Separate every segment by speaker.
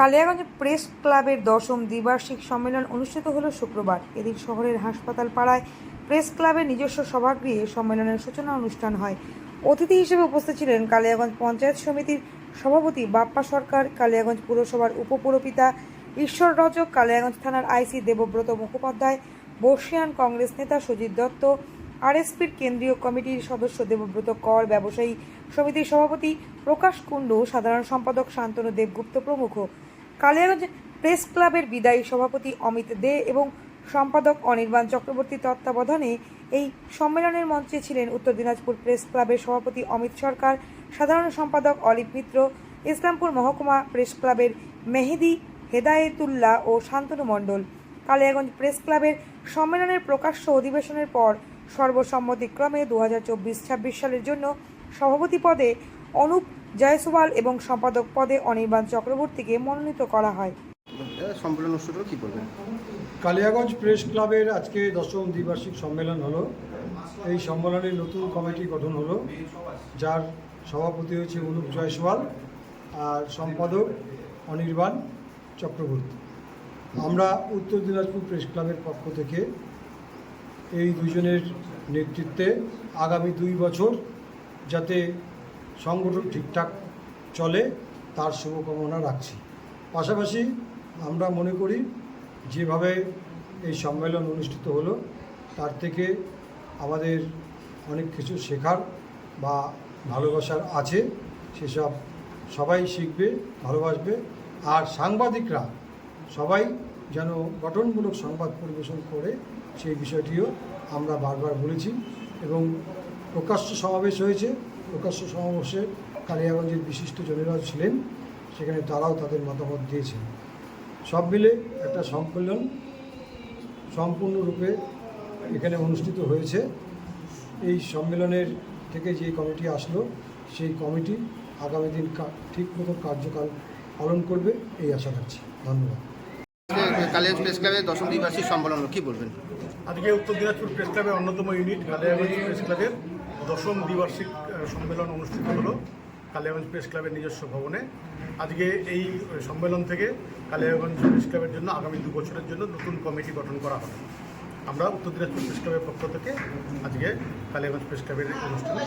Speaker 1: Kaliaganj press ক্লাবের দশম দ্বিবার্ষিক সম্মেলন অনুষ্ঠিত হলো শুক্রবার। এদিন শহরের হাসপাতাল পাড়ায় প্রেস ক্লাবের নিজস্ব সভাগৃহে সম্মেলনের সূচনা অনুষ্ঠান হয়। অতিথি হিসেবে উপস্থিত ছিলেন কালিয়াগঞ্জ পঞ্চায়েত সমিতির সভাপতি বাপ্পা সরকার, কালিয়াগঞ্জ পুরসভার উপপুরপিতা, ঈশ্বর রজক, কালিয়াগঞ্জ থানার আইসি দেবব্রত মুখোপাধ্যায়, বর্ষিয়ান কংগ্রেস নেতা সুজিত দত্ত আরএসপির কেন্দ্রীয় কমিটির সদস্য দেবব্রত কর, ব্যবসায়ী সমিতির সভাপতি প্রকাশ কুণ্ডু, সাধারণ সম্পাদক শান্তনু দেবগুপ্ত প্রমুখ। কালিয়াগঞ্জ প্রেস ক্লাবের বিদায়ী সভাপতি অমিত দে এবং সম্পাদক অনির্বাণ চক্রবর্তী তত্ত্বাবধানে এই সম্মেলনের মঞ্চে ছিলেন উত্তর দিনাজপুর প্রেস ক্লাবের সভাপতি অমিত সরকার, সাধারণ সম্পাদক অলিভ মিত্র, ইসলামপুর মহকুমা প্রেস ক্লাবের মেহেদি হেদায়েতুল্লাহ ও শান্তনু মণ্ডল। কালিয়াগঞ্জ প্রেস ক্লাবের সম্মেলনের প্রকাশ্য অধিবেশনের পর সর্বসম্মতিক্রমে দু হাজার চব্বিশ ছাব্বিশ সালের জন্য সভাপতি পদে অনুপ জয়সওয়াল এবং সম্পাদক পদে অনির্বাণ চক্রবর্তীকে মনোনীত করা হয়।
Speaker 2: সম্মেলন অনুষ্ঠানটা কী করবেন?
Speaker 3: কালিয়াগঞ্জ প্রেস ক্লাবের আজকে দশম দ্বিবার্ষিক সম্মেলন হলো। এই সম্মেলনে নতুন কমিটি গঠন হলো যার সভাপতি হয়েছে অনুপ জয়সওয়াল আর সম্পাদক অনির্বাণ চক্রবর্তী। আমরা উত্তর দিনাজপুর প্রেস ক্লাবের পক্ষ থেকে এই দুজনের নেতৃত্বে আগামী দুই বছর যাতে সংগঠন ঠিকঠাক চলে, তার শুভকামনা রাখছি। পাশাপাশি আমরা মনে করি, যেভাবে এই সম্মেলন অনুষ্ঠিত হলো, তার থেকে আমাদের অনেক কিছু শেখার বা ভালোবাসার আছে, সেসব সবাই শিখবে, ভালোবাসবে। আর সাংবাদিকরা সবাই যেন গঠনমূলক সংবাদ পরিবেশন করে, সেই বিষয়টিও আমরা বারবার বলেছি এবং প্রকাশ্য সমাবেশ হয়েছে। প্রকাশ্য সমাবেশে কালিয়াগঞ্জের বিশিষ্ট জনেরাও ছিলেন সেখানে তারাও তাদের মতামত দিয়েছেন। সব মিলে একটা সম্মেলন সম্পূর্ণরূপে এখানে অনুষ্ঠিত হয়েছে। এই সম্মেলনের থেকে যে কমিটি আসলো সেই কমিটি আগামী দিন কা- ঠিক মতো কার্যকাল পালন করবে এই আশা রাখছি। ধন্যবাদ।
Speaker 2: কালিয়াজ প্রেস ক্লাবের দশম দ্বিবার্ষিক সম্মেলন কী বলবেন?
Speaker 4: আজকে উত্তর দিনাজপুর প্রেস ক্লাবের অন্যতম ইউনিট কালিয়াগঞ্জ প্রেস ক্লাবের দশম দ্বিবার্ষিক সম্মেলন অনুষ্ঠিত হলো কালিয়াগঞ্জ প্রেস ক্লাবের নিজস্ব ভবনে। আজকে এই সম্মেলন থেকে কালিয়াগঞ্জ প্রেস ক্লাবের জন্য আগামী দু বছরের জন্য নতুন কমিটি গঠন করা হবে। আমরা উত্তর দিনাজপুর প্রেস ক্লাবের পক্ষ থেকে আজকে কালিয়াগঞ্জ প্রেস ক্লাবের অনুষ্ঠানে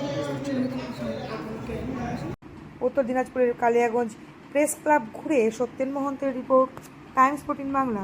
Speaker 1: উত্তর দিনাজপুরের কালিয়াগঞ্জ প্রেস ক্লাব ঘুরে সত্যেন মহন্তের রিপোর্ট, টাইমস ফোর্টিন বাংলা।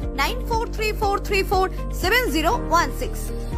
Speaker 5: 9434347016.